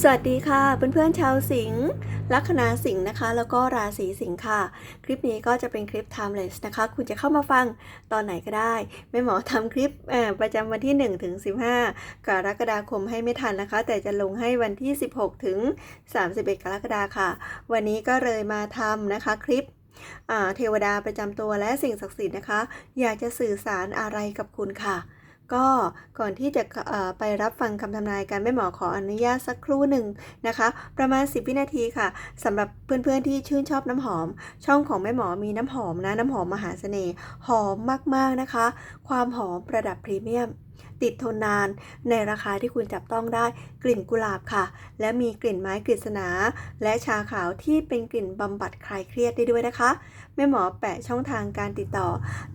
สวัสดีค่ะเพื่อนๆชาวสิงห์ลัคนาสิงห์นะคะ แล้วก็ราศีสิงห์ค่ะ คลิปนี้ก็จะเป็นคลิป timeless นะคะ คุณจะเข้ามาฟังตอนไหนก็ได้แม่หมอทำคลิปประจำวันที่ 1 ถึง 15 กรกฎาคมให้ไม่ทันนะคะ แต่จะลงให้วันที่ 16 ถึง 31 กรกฎาค่ะ วันนี้ก็เลยมาทำนะคะคลิปเทวดาประจำตัวและสิ่งศักดิ์สิทธิ์นะคะ อยากจะสื่อสารอะไรกับคุณค่ะ ก็ก่อนที่จะไปรับฟังคำทำนายกันแม่หมอขออนุญาตสักครู่หนึ่งนะคะ ประมาณ 10 วินาทีค่ะสำหรับเพื่อนๆที่ชื่นชอบน้ำหอม ช่องของแม่หมอมีน้ำหอมนะน้ำหอมมหาเสน่ห์หอมมากๆนะคะ ความหอมประดับพรีเมียม ติดทนนาน ในราคาที่คุณจับต้องได้กลิ่นกุหลาบค่ะ และมีกลิ่นไม้กฤษณา และชาขาวที่เป็นกลิ่นบำบัดคลายเครียดได้ด้วยนะคะแม่หมอแปะช่องทางการติดต่อ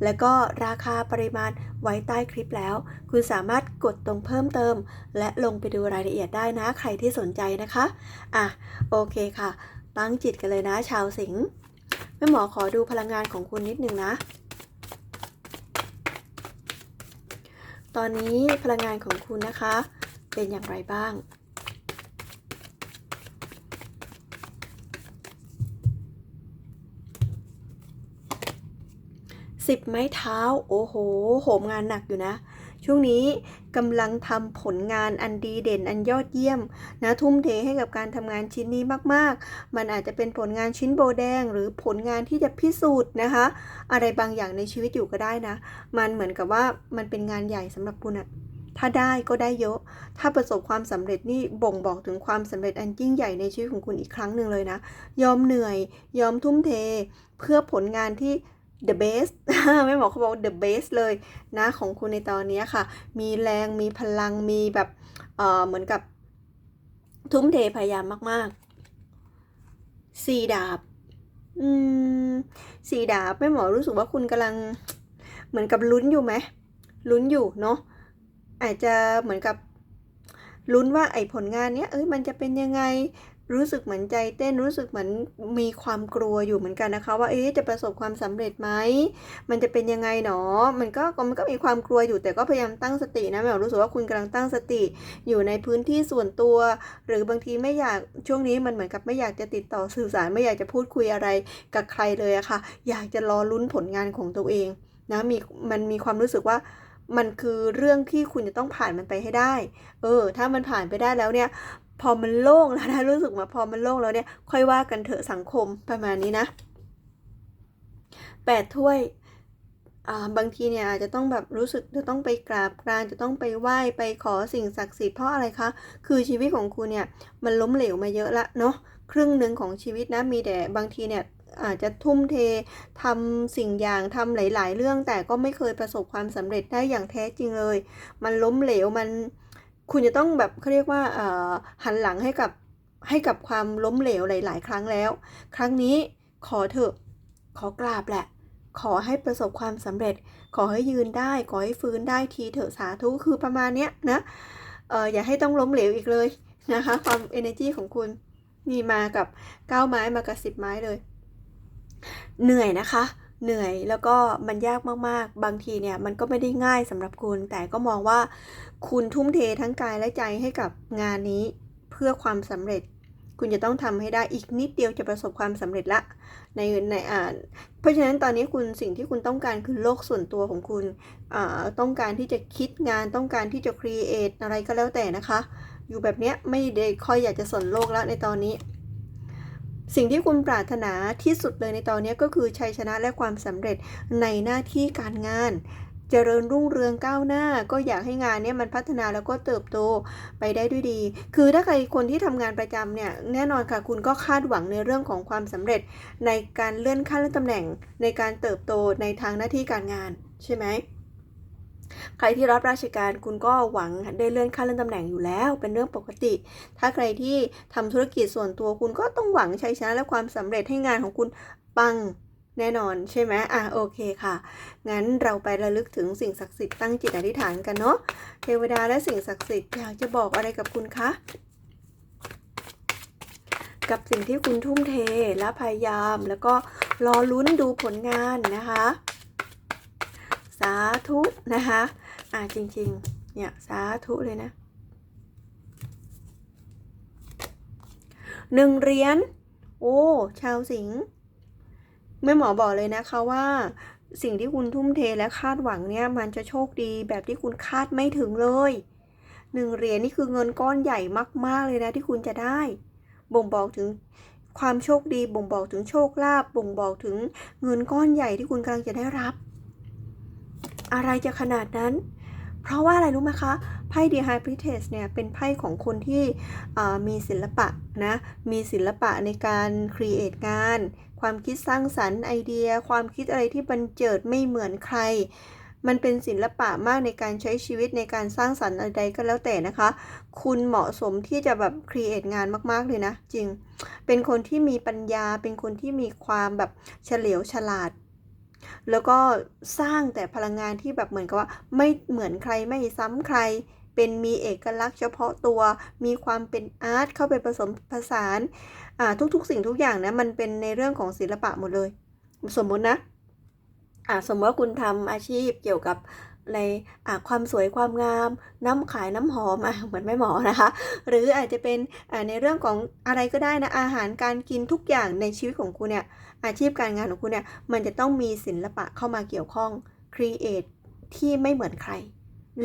แล้วก็ราคาปริมาณไว้ใต้คลิปแล้ว คุณสามารถกดตรงเพิ่มเติม และลงไปดูรายละเอียดได้นะใครที่สนใจนะคะอะโอเคค่ะ ตั้งจิตกันเลยนะชาวสิงห์แม่หมอขอดูพลังงานของคุณนิดนึงนะ ตอนนี้พลังงานของคุณนะคะ เป็นอย่างไรบ้าง สิบไม้เท้า โอ้โห โหมงานหนักอยู่นะ ช่วงนี้ กำลังทำผลงานอันดีเด่นอันยอดเยี่ยมนะทุ่มเทให้กับการทำงานชิ้นนี้มากๆ มันอาจจะเป็นผลงานชิ้นโบแดง หรือผลงานที่จะพิสูจน์นะคะ อะไรบางอย่างในชีวิตอยู่ก็ได้นะ มันเหมือนกับว่ามันเป็นงานใหญ่สำหรับคุณอะถ้าได้ก็ได้เยอะ ถ้าประสบความสำเร็จนี่บ่งบอกถึงความสำเร็จอันยิ่งใหญ่ในชีวิตของคุณอีกครั้งหนึ่งเลยนะ ยอมเหนื่อย ยอมทุ่มเท เพื่อผลงานที่ the best ไม่บอกเขาบอก the best เลยนะของคุณในตอนนี้ค่ะ มีแรงมีพลังมีแบบเออเหมือนกับทุ่มเทพยายามมากๆสี่ดาบ อืมสี่ดาบไม่หมอรู้สึกว่าคุณกำลังเหมือนกับลุ้นอยู่ไหมลุ้นอยู่เนาะอาจจะเหมือนกับลุ้นว่าไอ้ผลงานเนี้ยเอ้ยมันจะเป็นยังไง รู้สึกเหมือนใจเต้นรู้สึกเหมือนมีความกลัวอยู่เหมือนกันนะคะ ว่าเอ๊ะจะประสบความสำเร็จไหมมันจะเป็นยังไงหนอ มันก็มันก็มีความกลัวอยู่แต่ก็พยายามตั้งสตินะแม่รู้สึกว่าคุณกำลังตั้งสติอยู่ในพื้นที่ส่วนตัว หรือบางทีไม่อยากช่วงนี้มันเหมือนกับไม่อยากจะติดต่อสื่อสารไม่อยากจะพูดคุยอะไรกับใครเลยอะค่ะ อยากจะรอลุ้นผลงานของตัวเองนะมีมันมีความรู้สึกว่ามันคือเรื่องที่คุณจะต้องผ่านมันไปให้ได้ เออ ถ้ามันผ่านไปได้แล้วเนี่ย พอมันโล่งแล้วนะรู้สึกว่าพอมันโล่งแล้วเนี่ย ค่อยว่ากันเถอะสังคมประมาณนี้นะแปดถ้วยบางทีเนี่ยอาจจะต้องแบบรู้สึกจะต้องไปกราบกรานจะต้องไปไหว้ไปขอสิ่งศักดิ์สิทธิ์เพราะอะไรคะ คือชีวิตของคุณเนี่ยมันล้มเหลวมาเยอะละเนาะครึ่งหนึ่งของชีวิตนะมีแต่บางทีเนี่ยอาจจะทุ่มเททำสิ่งอย่างทำหลาย ๆ เรื่องแต่ก็ไม่เคยประสบความสำเร็จได้อย่างแท้จริงเลย มันล้มเหลวมัน คุณจะต้องแบบเขาเรียกว่าหันหลังให้กับให้กับความล้มเหลวหลาย ๆ ครั้งแล้ว ครั้งนี้ขอเถอะขอกราบแหละ ขอให้ประสบความสำเร็จ ขอให้ยืนได้ ขอให้ฟื้นได้ทีเถอะสาธุคือประมาณเนี้ยนะเอออย่าให้ต้องล้มเหลวอีกเลยนะคะ ความ energy ของคุณมีมากับ 9 ไม้มากับ 10 ไม้เลย เหนื่อยนะคะ เหนื่อยแล้วก็มันยากมากๆ บางทีเนี่ยมันก็ไม่ได้ง่ายสำหรับคุณ แต่ก็มองว่าคุณทุ่มเททั้งกายและใจให้กับงานนี้เพื่อความสำเร็จ คุณจะต้องทำให้ได้อีกนิดเดียวจะประสบความสำเร็จละในในอ่านเพราะฉะนั้นตอนนี้คุณสิ่งที่คุณต้องการคือโลกส่วนตัวของคุณอ่าต้องการที่จะคิดงานต้องการที่จะครีเอทอะไรก็แล้วแต่นะคะ อยู่แบบเนี้ยไม่ได้ค่อยอยากจะสนโลกแล้วในตอนนี้ สิ่งที่คุณปรารถนาที่สุดเลยในตอนนี้ก็คือชัยชนะและความสำเร็จในหน้าที่การงาน เจริญรุ่งเรืองก้าวหน้า ก็อยากให้งานนี้มันพัฒนาแล้วก็เติบโตไปได้ด้วยดี คือถ้าใครคนที่ทำงานประจำเนี่ยแน่นอนค่ะคุณก็คาดหวังในเรื่องของความสำเร็จ ในการเลื่อนขั้นและตำแหน่งในการเติบโตในทางหน้าที่การงานใช่ไหม ใครที่รับราชการคุณก็หวังได้เลื่อนขั้นเลื่อนตำแหน่งอยู่แล้ว เป็นเรื่องปกติ ถ้าใครที่ทำธุรกิจส่วนตัวคุณก็ต้องหวังชัยชนะและความสำเร็จให้งานของคุณปังแน่นอนใช่ไหมอะโอเคค่ะ งั้นเราไประลึกถึงสิ่งศักดิ์สิทธิ์ตั้งจิตอธิษฐานกันเนาะ เทวดาและสิ่งศักดิ์สิทธิ์อยากจะบอกอะไรกับคุณคะ กับสิ่งที่คุณทุ่มเทและพยายาม แล้วก็รอลุ้นดูผลงานนะคะ สาธุนะคะ อ่าจริง ๆ เนี่ย สาธุเลยนะหนึ่งเหรียญโอ้ ชาวสิงห์แม่หมอบอกเลยนะคะว่า สิ่งที่คุณทุ่มเทและคาดหวังเนี่ย มันจะโชคดีแบบที่คุณคาดไม่ถึงเลยหนึ่งเหรียญนี่คือเงินก้อนใหญ่มาก ๆ เลยนะที่คุณจะได้ บ่งบอกถึงความโชคดีบ่งบอกถึงโชคลาภบ่งบอกถึงเงินก้อนใหญ่ที่คุณกำลังจะได้รับ อะไรจะขนาดนั้น เพราะว่าอะไรรู้ไหมคะ ไพ่ The High Priestess เนี่ย เป็นไพ่ของคนที่มีศิลปะนะ มีศิลปะในการครีเอทงาน ความคิดสร้างสรรค์ไอเดีย ความคิดอะไรที่บันเจิดไม่เหมือนใคร มันเป็นศิลปะมากในการใช้ชีวิตในการสร้างสรรค์อะไรก็แล้วแต่นะคะ คุณเหมาะสมที่จะแบบครีเอทงานมาก ๆ เลยนะ จริง เป็นคนที่มีปัญญา เป็นคนที่มีความแบบเฉลียวฉลาด แล้วก็สร้างแต่พลังงานที่แบบเหมือนกับว่าไม่เหมือนใครไม่ซ้ำใคร เป็นมีเอกลักษณ์เฉพาะตัว มีความเป็นอาร์ตเข้าไปผสมผสานทุกๆ สิ่งทุกอย่างนะมันเป็นในเรื่องของศิลปะหมดเลย สมมตินะอ่าสมมติว่าคุณทำอาชีพเกี่ยวกับในอ่าความสวยความงาม น้ำขายน้ำหอมอะเหมือนแม่หมอนะคะ หรืออาจจะเป็นในเรื่องของอะไรก็ได้นะอาหารการกินทุกอย่างในชีวิตของคุณเนี่ย อาชีพการงานของคุณเนี่ยมันจะต้องมีศิลปะเข้ามาเกี่ยวข้องครีเอทที่ไม่เหมือนใคร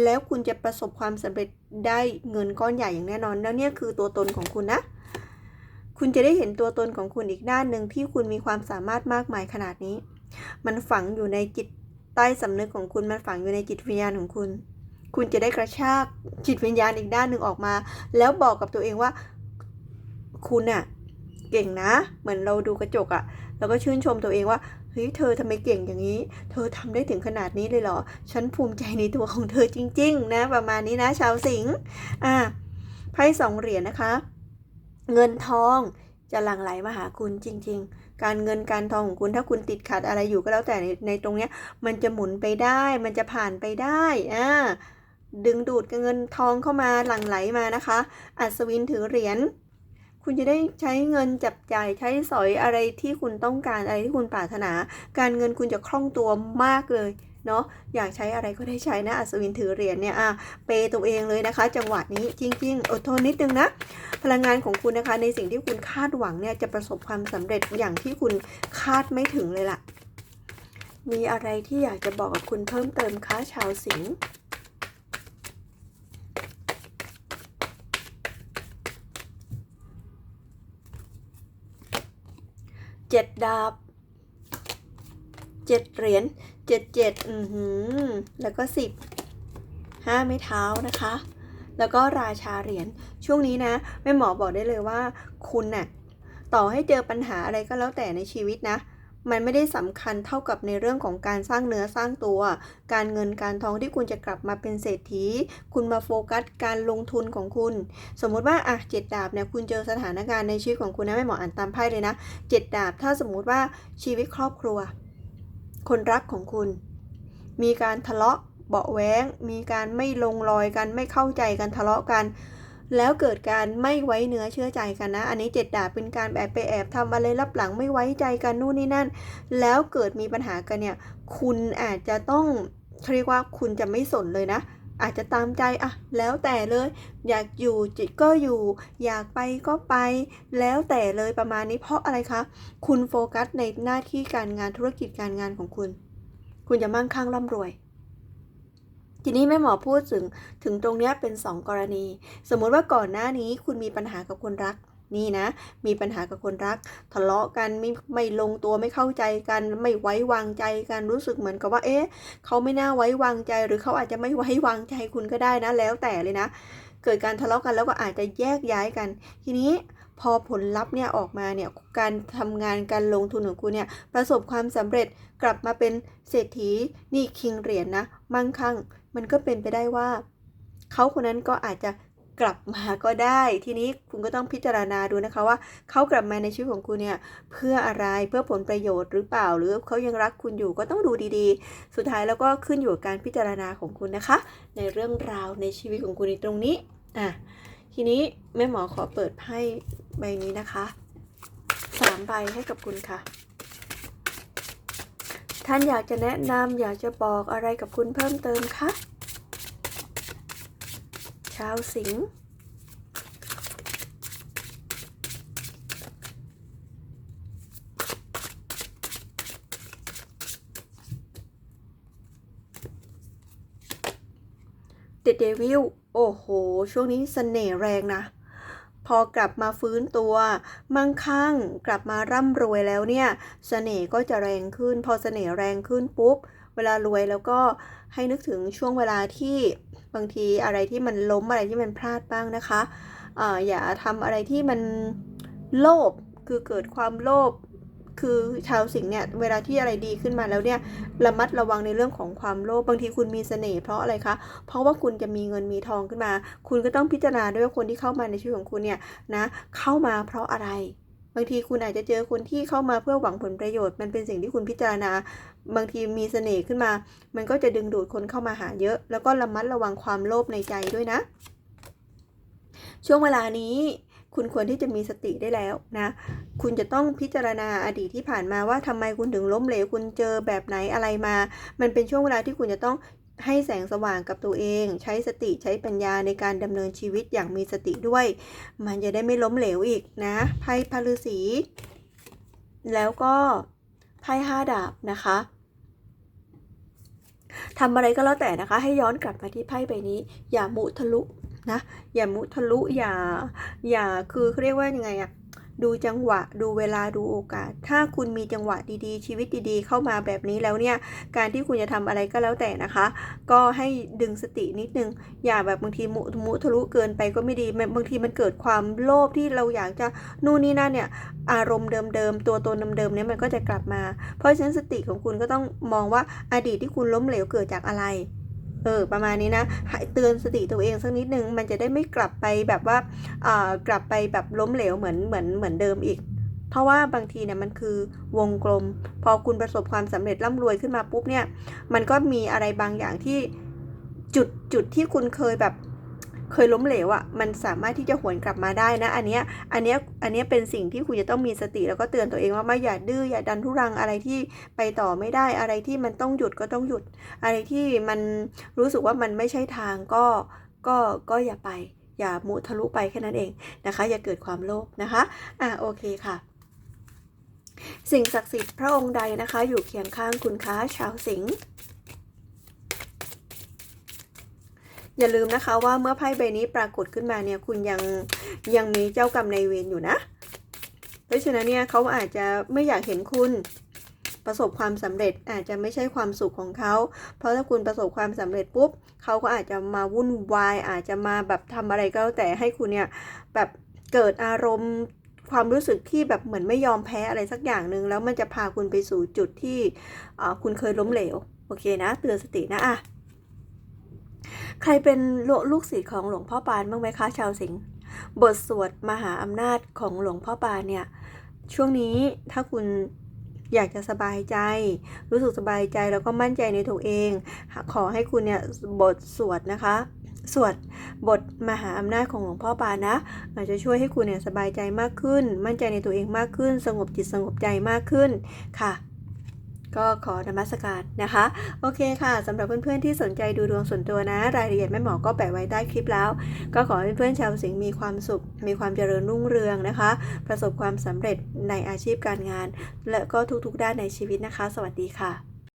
แล้วคุณจะประสบความสำเร็จได้เงินก้อนใหญ่อย่างแน่นอน แล้วเนี่ยคือตัวตนของคุณนะ คุณจะได้เห็นตัวตนของคุณอีกด้านหนึ่งที่คุณมีความสามารถมากมายขนาดนี้ มันฝังอยู่ในจิตใต้สำนึกของคุณมันฝังอยู่ในจิตวิญญาณของคุณ คุณจะได้กระชากจิตวิญญาณอีกด้านหนึ่งออกมา แล้วบอกกับตัวเองว่า คุณอะเก่งนะ เหมือนเราดูกระจกอะ แล้วก็ชื่นชมตัวเองว่าเฮ้ยเธอทำไมเก่งอย่างนี้ เธอทำได้ถึงขนาดนี้เลยเหรอ ฉันภูมิใจในตัวของเธอจริง ๆ นะ ประมาณนี้นะ ชาวสิงห์อ่าไพ่สองเหรียญนะคะ เงินทองจะหลั่งไหลมาหาคุณจริง ๆ การเงินการทองของคุณถ้าคุณติดขัดอะไรอยู่ก็แล้วแต่ในในตรงเนี้ย มันจะหมุนไปได้ มันจะผ่านไปได้อ่าดึงดูดเงินทองเข้ามาหลั่งไหลมานะคะ อัศวินถือเหรียญ คุณจะได้ใช้เงินจับจ่ายใช้สอยอะไรที่คุณต้องการอะไรที่คุณปรารถนา การเงินคุณจะคล่องตัวมากเลยเนาะอยากใช้อะไรก็ได้ใช้นะ อัศวินถือเหรียญเนี่ยอะเปย์ตัวเองเลยนะคะ จังหวะนี้จริง ๆ อดทนนิดนึงนะ พลังงานของคุณนะคะ ในสิ่งที่คุณคาดหวังเนี่ยจะประสบความสำเร็จอย่างที่คุณคาดไม่ถึงเลยล่ะ มีอะไรที่อยากจะบอกกับคุณเพิ่มเติมคะชาวสิงห์ เจ็ดดาบเจ็ดเหรียญเจ็ดเจ็ดอือหือแล้วก็สิบห้าไม้เท้านะคะ แล้วก็ราชาเหรียญช่วงนี้นะแม่หมอบอกได้เลยว่าคุณน่ะต่อให้เจอปัญหาอะไรก็แล้วแต่ในชีวิตนะ มันไม่ได้สำคัญเท่ากับในเรื่องของการสร้างเนื้อสร้างตัว การเงินการทองที่คุณจะกลับมาเป็นเศรษฐี คุณมาโฟกัสการลงทุนของคุณ สมมุติว่าอะเจ็ดดาบเนี่ยคุณเจอสถานการณ์ในชีวิตของคุณนะแม่เหมออ่านตามไพ่เลยนะเจ็ดดาบถ้าสมมุติว่าชีวิตครอบครัว คนรักของคุณ มีการทะเลาะเบาะแว้งมีการไม่ลงรอยกันไม่เข้าใจกันทะเลาะกัน แล้วเกิดการไม่ไว้เนื้อเชื่อใจกันนะ อันนี้เจ็ดดาบเป็นการแอบไปแอบทำอะไรรับหลังไม่ไว้ใจกันนู่นนี่นั่น แล้วเกิดมีปัญหากันเนี่ย คุณอาจจะต้องเขาเรียกว่าคุณจะไม่สนเลยนะ อาจจะตามใจอะแล้วแต่เลย อยากอยู่จิตก็อยู่ อยากไปก็ไป แล้วแต่เลยประมาณนี้เพราะอะไรคะ คุณโฟกัสในหน้าที่การงานธุรกิจการงานของคุณ คุณจะมั่งคั่งร่ำรวย ทีนี้แม่หมอพูดถึงถึงตรงเนี้ยเป็น 2 กรณี สมมุติว่าก่อนหน้านี้คุณมีปัญหากับคนรักนี่นะ มีปัญหากับคนรัก ทะเลาะกันไม่ไม่ลงตัวไม่เข้าใจกัน ไม่ไว้วางใจกันรู้สึกเหมือนกับว่า เอ๊ะเขาไม่น่าไว้วางใจหรือเขาอาจจะไม่ไว้วางใจคุณก็ได้นะแล้วแต่เลยนะ เกิดการทะเลาะกันแล้วก็อาจจะแยกย้ายกัน ทีนี้พอผลลัพธ์เนี่ยออกมาเนี่ยการทำงานการลงทุนของคุณเนี่ยประสบความสำเร็จกลับมาเป็นเศรษฐีนี่คิงเหรียญนะมั่งคั่ง มันก็เป็นไปได้ว่า เขาคนนั้นก็อาจจะกลับมาก็ได้ ทีนี้คุณก็ต้องพิจารณาดูนะคะว่า เขากลับมาในชีวิตของคุณเนี่ยเพื่ออะไรเพื่อผลประโยชน์หรือเปล่า หรือเขายังรักคุณอยู่ก็ต้องดูดีๆ สุดท้ายแล้วก็ขึ้นอยู่กับการพิจารณาของคุณนะคะ ในเรื่องราวในชีวิตของคุณในตรงนี้อะทีนี้แม่หมอขอเปิดไพ่ใบนี้นะคะสามใบให้กับคุณค่ะ ท่านอยากจะแนะนำอยากจะบอกอะไรกับคุณเพิ่มเติมคะ ชาวสิงห์เดดเดวิล โอ้โห ช่วงนี้สเสน่ห์แรงนะ พอกลับมาฟื้นตัว มั่งคั่งกลับมาร่ำรวยแล้วเนี่ยเสน่ห์ก็จะแรงขึ้น พอเสน่ห์แรงขึ้นปุ๊บ เวลารวยแล้วก็ให้นึกถึงช่วงเวลาที่บางทีอะไรที่มันล้มอะไรที่มันพลาดบ้างนะคะออย่าทำอะไรที่มันโลภคือเกิดความโลภ คือชาวสิงห์เนี่ยเวลาที่อะไรดีขึ้นมาแล้วเนี่ยระมัดระวังในเรื่องของความโลภบางทีคุณมีเสน่ห์เพราะอะไรคะเพราะว่าคุณจะมีเงินมีทองขึ้นมา คุณก็ต้องพิจารณาด้วยว่าคนที่เข้ามาในชีวิตของคุณเนี่ยนะเข้ามาเพราะอะไร บางทีคุณอาจจะเจอคนที่เข้ามาเพื่อหวังผลประโยชน์ มันเป็นสิ่งที่คุณพิจารณา บางทีมีเสน่ห์ขึ้นมา มันก็จะดึงดูดคนเข้ามาหาเยอะ แล้วก็ระมัดระวังความโลภในใจด้วยนะ ช่วงเวลานี้ คุณควรที่จะมีสติได้แล้วนะ คุณจะต้องพิจารณาอดีตที่ผ่านมาว่าทำไมคุณถึงล้มเหลว คุณเจอแบบไหนอะไรมา มันเป็นช่วงเวลาที่คุณจะต้องให้แสงสว่างกับตัวเอง ใช้สติใช้ปัญญาในการดำเนินชีวิตอย่างมีสติด้วย มันจะได้ไม่ล้มเหลวอีกนะ ไพ่พาฤษีแล้วก็ไพ่ห้าดาบนะคะทำอะไรก็แล้วแต่นะคะ ให้ย้อนกลับมาที่ไพ่ใบนี้ อย่ามุทะลุ นะอย่ามุทะลุอย่าอย่าคือเขาเรียกว่ายังไงอะดูจังหวะดูเวลาดูโอกาส ถ้าคุณมีจังหวะดีๆ ชีวิตดีๆ เข้ามาแบบนี้แล้วเนี่ย การที่คุณจะทำอะไรก็แล้วแต่นะคะ ก็ให้ดึงสตินิดนึง อย่าแบบบางทีมุมุทะลุเกินไปก็ไม่ดี บางทีมันเกิดความโลภที่เราอยากจะนู่นนี่นั่นเนี่ย อารมณ์เดิมๆ ตัวตนเดิมๆเนี่ยมันก็จะกลับมา เพราะฉะนั้นสติของคุณก็ต้องมองว่าอดีตที่คุณล้มเหลวเกิดจากอะไร เออประมาณนี้นะให้เตือนสติตัวเองสักนิดนึงมันจะได้ไม่กลับไปแบบว่าอ่ากลับไปแบบล้มเหลวเหมือนเหมือนเหมือนเดิมอีก เพราะว่าบางทีเนี่ยมันคือวงกลม พอคุณประสบความสำเร็จร่ำรวยขึ้นมาปุ๊บเนี่ย มันก็มีอะไรบางอย่างที่จุดจุดที่คุณเคยแบบ เคยล้มเหลวอะ่ะมันสามารถที่จะหวนกลับมาได้นะ อันเนี้ยอันเนี้ยอันเนี้ยเป็นสิ่งที่คุณจะต้องมีสติแล้วก็เตือนตัวเองว่าไม่อย่าดื้ออย่าดันทุรังอะไรที่ไปต่อไม่ได้อะไรที่มันต้องหยุดก็ต้องหยุด อะไรที่มันรู้สึกว่ามันไม่ใช่ทางก็ก็ก็อย่าไป อย่ามุทะลุไปแค่นั้นเองนะคะ อย่าเกิดความโลภนะคะอะโอเคค่ะสิ่งศักดิ์สิทธิ์พระองค์ใดนะคะ อยู่เคียงข้างคุณค้าชาวสิงห์ อย่าลืมนะคะว่าเมื่อไพ่ใบนี้ปรากฏขึ้นมาเนี่ยคุณยังยังมีเจ้ากรรมนายเวรอยู่นะ เพราะฉะนั้นเนี่ยเขาอาจจะไม่อยากเห็นคุณประสบความสำเร็จอาจจะไม่ใช่ความสุขของเขา เพราะถ้าคุณประสบความสำเร็จปุ๊บเขาก็อาจจะมาวุ่นวาย อาจจะมาแบบทำอะไรก็แล้วแต่ให้คุณเนี่ยแบบเกิดอารมณ์ความรู้สึกที่แบบเหมือนไม่ยอมแพ้อะไรสักอย่างหนึ่งแล้วมันจะพาคุณไปสู่จุดที่คุณเคยล้มเหลว โอเคนะ เตือนสตินะอะ ใครเป็นลูกศิษย์ของหลวงพ่อปานบ้างไหมคะชาวสิงห์บทสวดมหาอำนาจของหลวงพ่อปานเนี่ยช่วงนี้ถ้าคุณอยากจะสบายใจ รู้สึกสบายใจแล้วก็มั่นใจในตัวเอง ขอให้คุณเนี่ยบทสวดนะคะ สวดบทมหาอำนาจของหลวงพ่อปานนะอาจจะช่วยให้คุณเนี่ยสบายใจมากขึ้น มั่นใจในตัวเองมากขึ้น สงบจิตสงบใจมากขึ้นค่ะ ก็ขอนมัสการนะคะ โอเคค่ะสำหรับเพื่อนๆที่สนใจดูดวงส่วนตัวนะ รายละเอียดแม่หมอก็แปะไว้ใต้คลิปแล้ว ก็ขอให้เพื่อนๆชาวสิงห์มีความสุข มีความเจริญรุ่งเรืองนะคะ ประสบความสำเร็จในอาชีพการงาน และก็ทุกๆด้านในชีวิตนะคะ สวัสดีค่ะ